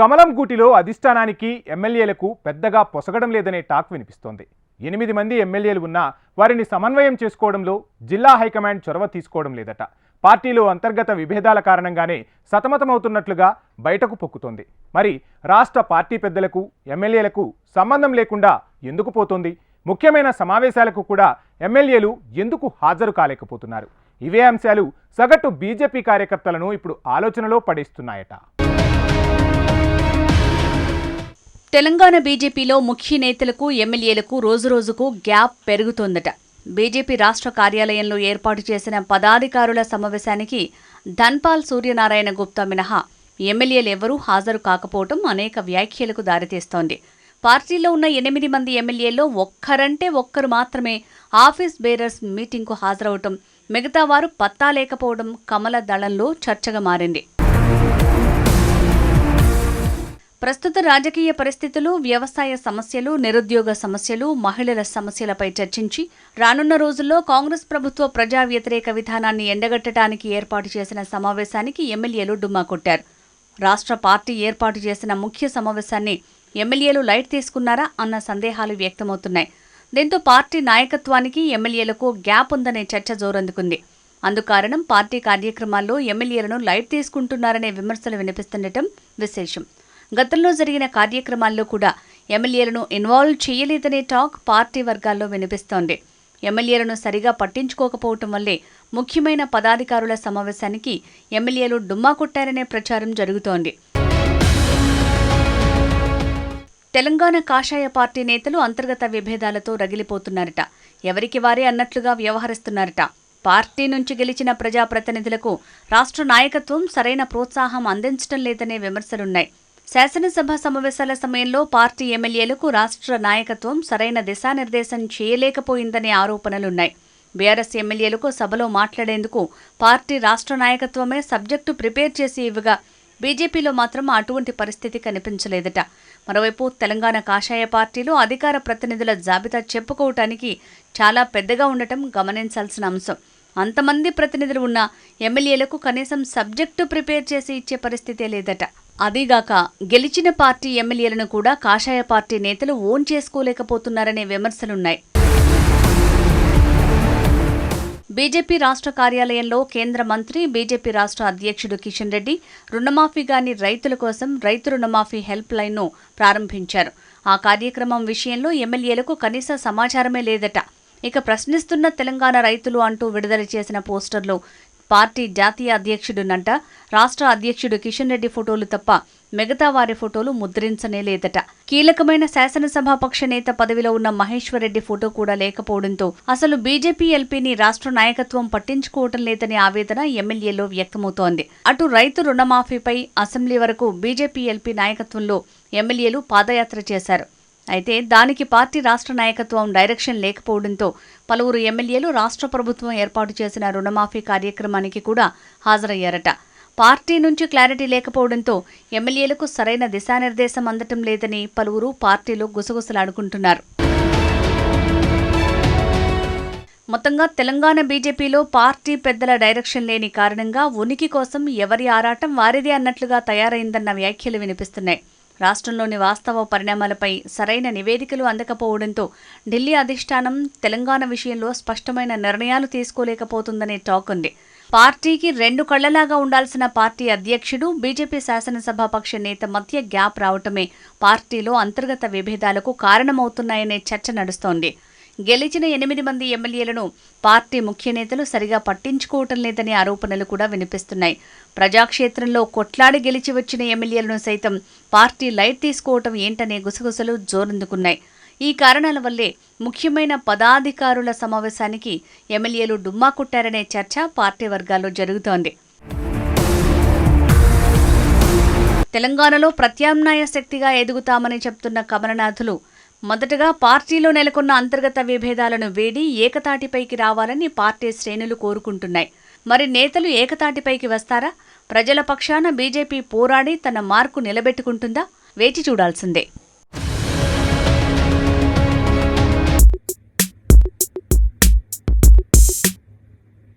కమలం గూటిలో అధిష్టానానికి ఎమ్మెల్యేలకు పెద్దగా పొసగడం లేదనే టాక్ వినిపిస్తోంది. ఎనిమిది మంది ఎమ్మెల్యేలు ఉన్నా వారిని సమన్వయం చేసుకోవడంలో జిల్లా హైకమాండ్ చొరవ తీసుకోవడం లేదట. పార్టీలో అంతర్గత విభేదాల కారణంగానే సతమతమవుతున్నట్లుగా బయటకు పొక్కుతోంది. మరి రాష్ట్ర పార్టీ పెద్దలకు ఎమ్మెల్యేలకు సంబంధం లేకుండా ఎందుకు పోతోంది? ముఖ్యమైన సమావేశాలకు కూడా ఎమ్మెల్యేలు ఎందుకు హాజరు కాలేకపోతున్నారు? ఇవే అంశాలు సగటు బీజేపీ కార్యకర్తలను ఇప్పుడు ఆలోచనలో పడేస్తున్నాయట. తెలంగాణ బీజేపీలో ముఖ్య నేతలకు ఎమ్మెల్యేలకు రోజురోజుకు గ్యాప్ పెరుగుతోందట. బీజేపీ రాష్ట్ర కార్యాలయంలో ఏర్పాటు చేసిన పదాధికారుల సమావేశానికి ధన్పాల్ సూర్యనారాయణ గుప్తా మినహా ఎమ్మెల్యేలు ఎవరూ హాజరు కాకపోవటం అనేక వ్యాఖ్యలకు దారితీస్తోంది. పార్టీలో ఉన్న ఎనిమిది మంది ఎమ్మెల్యేల్లో ఒక్కరంటే ఒక్కరు మాత్రమే ఆఫీస్ బేరర్స్ మీటింగ్కు హాజరవటం మిగతా వారు పత్తా లేకపోవడం కమల దళంలో చర్చగా మారింది. ప్రస్తుత రాజకీయ పరిస్థితులు వ్యవసాయ సమస్యలు నిరుద్యోగ సమస్యలు మహిళల సమస్యలపై చర్చించి రానున్న రోజుల్లో కాంగ్రెస్ ప్రభుత్వ ప్రజా వ్యతిరేక విధానాన్ని ఎండగట్టడానికి ఏర్పాటు చేసిన సమావేశానికి ఎమ్మెల్యేలు డుమ్మా కొట్టారు. రాష్ట్ర పార్టీ ఏర్పాటు చేసిన ముఖ్య సమావేశాన్ని ఎమ్మెల్యేలు లైట్ తీసుకున్నారా అన్న సందేహాలు వ్యక్తమవుతున్నాయి. దీంతో పార్టీ నాయకత్వానికి ఎమ్మెల్యేలకు గ్యాప్ ఉందనే చర్చ జోరందుకుంది. అందుకారణం పార్టీ కార్యక్రమాల్లో ఎమ్మెల్యేలను లైట్ తీసుకుంటున్నారనే విమర్శలు వినిపిస్తుండటం విశేషం. గతంలో జరిగిన కార్యక్రమాల్లో కూడా ఎమ్మెల్యేలను ఇన్వాల్వ్ చేయలేదనే టాక్ పార్టీ వర్గాల్లో వినిపిస్తోంది. ఎమ్మెల్యేలను సరిగా పట్టించుకోకపోవటం వల్లే ముఖ్యమైన పదాధికారుల సమావేశానికి ఎమ్మెల్యేలు డుమ్మా కొట్టారనే ప్రచారం జరుగుతోంది. తెలంగాణ కాషాయ పార్టీ నేతలు అంతర్గత విభేదాలతో రగిలిపోతున్నారట. ఎవరికి వారే అన్నట్లుగా వ్యవహరిస్తున్నారట. పార్టీ నుంచి గెలిచిన ప్రజాప్రతినిధులకు రాష్ట్ర నాయకత్వం సరైన ప్రోత్సాహం అందించడం లేదనే విమర్శలున్నాయి. శాసనసభ సమావేశాల సమయంలో పార్టీ ఎమ్మెల్యేలకు రాష్ట్ర నాయకత్వం సరైన దిశానిర్దేశం చేయలేకపోయిందనే ఆరోపణలున్నాయి. బీఆర్ఎస్ ఎమ్మెల్యేలకు సభలో మాట్లాడేందుకు పార్టీ రాష్ట్ర నాయకత్వమే సబ్జెక్టు ప్రిపేర్ చేసి ఇవ్వగా బీజేపీలో మాత్రం అటువంటి పరిస్థితి కనిపించలేదట. మరోవైపు తెలంగాణ కాషాయ పార్టీలో అధికార ప్రతినిధుల జాబితా చెప్పుకోవటానికి చాలా పెద్దగా ఉండటం గమనించాల్సిన అంశం. అంతమంది ప్రతినిధులు ఉన్న ఎమ్మెల్యేలకు కనీసం సబ్జెక్టు ప్రిపేర్ చేసి ఇచ్చే పరిస్థితే లేదట. అదీగాక గెలిచిన పార్టీ ఎమ్మెల్యేలను కూడా కాషాయ పార్టీ నేతలు ఓన్ చేసుకోలేకపోతున్నారనే విమర్శలున్నాయి. బీజేపీ రాష్ట్ర కార్యాలయంలో కేంద్ర మంత్రి బీజేపీ రాష్ట్ర అధ్యక్షుడు కిషన్ రెడ్డి రుణమాఫీగాని రైతుల కోసం రైతు రుణమాఫీ హెల్ప్ లైన్ను ప్రారంభించారు. ఆ కార్యక్రమం విషయంలో ఎమ్మెల్యేలకు కనీస సమాచారమే లేదట. ఇక ప్రశ్నిస్తున్న తెలంగాణ రైతులు అంటూ విడుదల చేసిన పోస్టర్లో పార్టీ జాతీయ అధ్యక్షుడు నంట రాష్ట్ర అధ్యక్షుడు కిషన్ రెడ్డి ఫోటోలు తప్ప మిగతా వారి ఫోటోలు ముద్రించనే లేదట. కీలకమైన శాసనసభాపక్ష నేత పదవిలో ఉన్న మహేశ్వర్ రెడ్డి ఫోటో కూడా లేకపోవడంతో అసలు బీజేపీ ఎల్పీని రాష్ట్ర నాయకత్వం పట్టించుకోవటం లేదనే ఆవేదన ఎమ్మెల్యేలో వ్యక్తమవుతోంది. అటు రైతు రుణమాఫీపై అసెంబ్లీ వరకు బీజేపీ ఎల్పీ నాయకత్వంలో ఎమ్మెల్యేలు పాదయాత్ర చేశారు. అయితే దానికి పార్టీ రాష్ట్ర నాయకత్వం డైరెక్షన్ లేకపోవడంతో పలువురు ఎమ్మెల్యేలు రాష్ట్ర ప్రభుత్వం ఏర్పాటు చేసిన రుణమాఫీ కార్యక్రమానికి కూడా హాజరయ్యారట. పార్టీ నుంచి క్లారిటీ లేకపోవడంతో ఎమ్మెల్యేలకు సరైన దిశానిర్దేశం అందటం లేదని పలువురు పార్టీలు గుసగుసలాడుకుంటున్నారు. మొత్తంగా తెలంగాణ బీజేపీలో పార్టీ పెద్దల డైరెక్షన్ లేని కారణంగా ఉనికి కోసం ఎవరి ఆరాటం వారిదే అన్నట్లుగా తయారైందన్న వ్యాఖ్యలు వినిపిస్తున్నాయి. రాష్ట్రంలోని వాస్తవ పరిణామాలపై సరైన నివేదికలు అందకపోవడంతో ఢిల్లీ అధిష్టానం తెలంగాణ విషయంలో స్పష్టమైన నిర్ణయాలు తీసుకోలేకపోతుందనే టాక్ ఉంది. పార్టీకి రెండు కళ్ళలాగా ఉండాల్సిన పార్టీ అధ్యక్షుడు బీజేపీ శాసనసభాపక్ష నేత మధ్య గ్యాప్ రావటమే పార్టీలో అంతర్గత విభేదాలకు కారణమవుతున్నాయనే చర్చ నడుస్తోంది. గెలిచిన ఎనిమిది మంది ఎమ్మెల్యేలను పార్టీ ముఖ్య నేతలు సరిగా పట్టించుకోవటం లేదనే ఆరోపణలు కూడా వినిపిస్తున్నాయి. ప్రజాక్షేత్రంలో కొట్లాడి గెలిచి వచ్చిన ఎమ్మెల్యేలను సైతం పార్టీ లైట్ తీసుకోవటం ఏంటనే గుసగుసలు జోరందుకున్నాయి. ఈ కారణాల వల్లే ముఖ్యమైన పదాధికారుల సమావేశానికి ఎమ్మెల్యేలు డుమ్మా కొట్టారనే చర్చ పార్టీ వర్గాల్లో జరుగుతోంది. తెలంగాణలో ప్రత్యామ్నాయ శక్తిగా ఎదుగుతామని చెప్తున్న కమలనాథులు మొదటగా పార్టీలో నెలకొన్న అంతర్గత విభేదాలను వేడి ఏకతాటిపైకి రావాలని పార్టీ శ్రేణులు కోరుకుంటున్నాయి. మరి నేతలు ఏకతాటిపైకి వస్తారా? ప్రజల పక్షాన బీజేపీ పోరాడి తన మార్కు నిలబెట్టుకుంటుందా? వేచి చూడాల్సిందే.